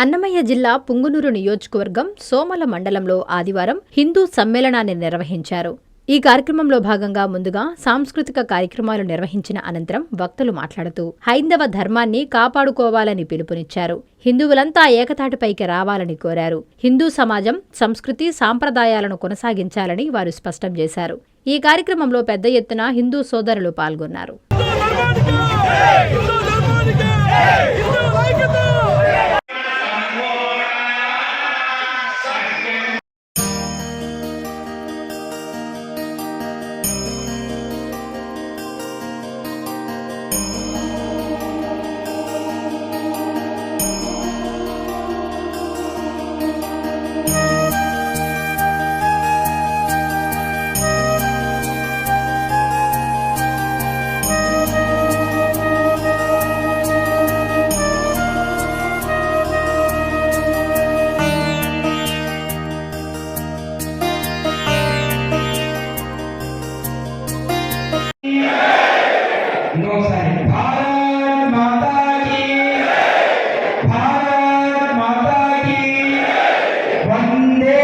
అన్నమయ్య జిల్లా పుంగునూరు నియోజకవర్గం సోమల మండలంలో ఆదివారం హిందూ సమ్మేళనాన్ని నిర్వహించారు. ఈ కార్యక్రమంలో భాగంగా ముందుగా సాంస్కృతిక కార్యక్రమాలు నిర్వహించిన అనంతరం వక్తలు మాట్లాడుతూ హైందవ ధర్మాన్ని కాపాడుకోవాలని పిలుపునిచ్చారు. హిందువులంతా ఏకతాటిపైకి రావాలని కోరారు. హిందూ సమాజం సంస్కృతి సాంప్రదాయాలను కొనసాగించాలని వారు స్పష్టం చేశారు. ఈ కార్యక్రమంలో పెద్ద ఎత్తున హిందూ సోదరులు పాల్గొన్నారు. ఇంకోసారి భారత్ మాతా కీ భారత్ మాతా కీ వందే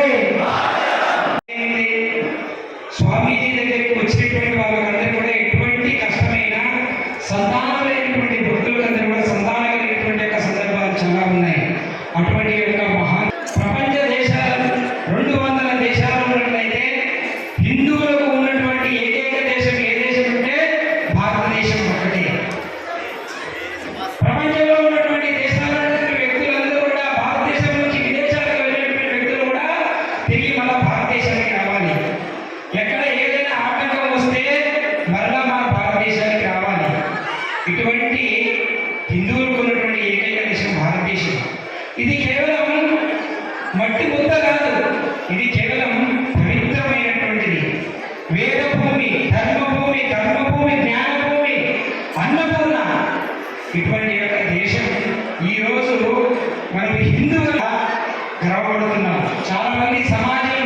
స్వామీజీ దగ్గరికి వచ్చినటువంటి వాళ్ళందరూ కూడా ఎటువంటి కష్టమైన సంతానం లేనటువంటి భక్తులందరూ కూడా సంతానం కలిగినటువంటి యొక్క సందర్భాలు చాలా ఉన్నాయి. అటువంటి యొక్క మహా ప్రపంచంలో ఉన్నటువంటి దేశాలన్నిటి వ్యక్తులందరూ కూడా భారతదేశం నుంచి విదేశాలకు వెళ్ళినటువంటి వ్యక్తులు కూడా తిరిగి మన భారతదేశానికి రావాలి. ఎక్కడ ఏదైనా ఆటంకం వస్తే మరలా మన భారతదేశానికి రావాలి. ఇటువంటి హిందువులకు ఉన్నటువంటి ఏకైక దేశం భారతదేశం. ఇది కేవలం మట్టి ముద్ద కాదు ఇది కేవలం పవిత్రమైనటువంటిది. వేదభూమి ధర్మభూమి కర్మభూమి జ్ఞానభూమి అన్న ఇటువంటి యొక్క దేశం ఈ రోజు మనం హిందువుగా గర్వపడుతున్నాం చాలా మంది సమాజంలో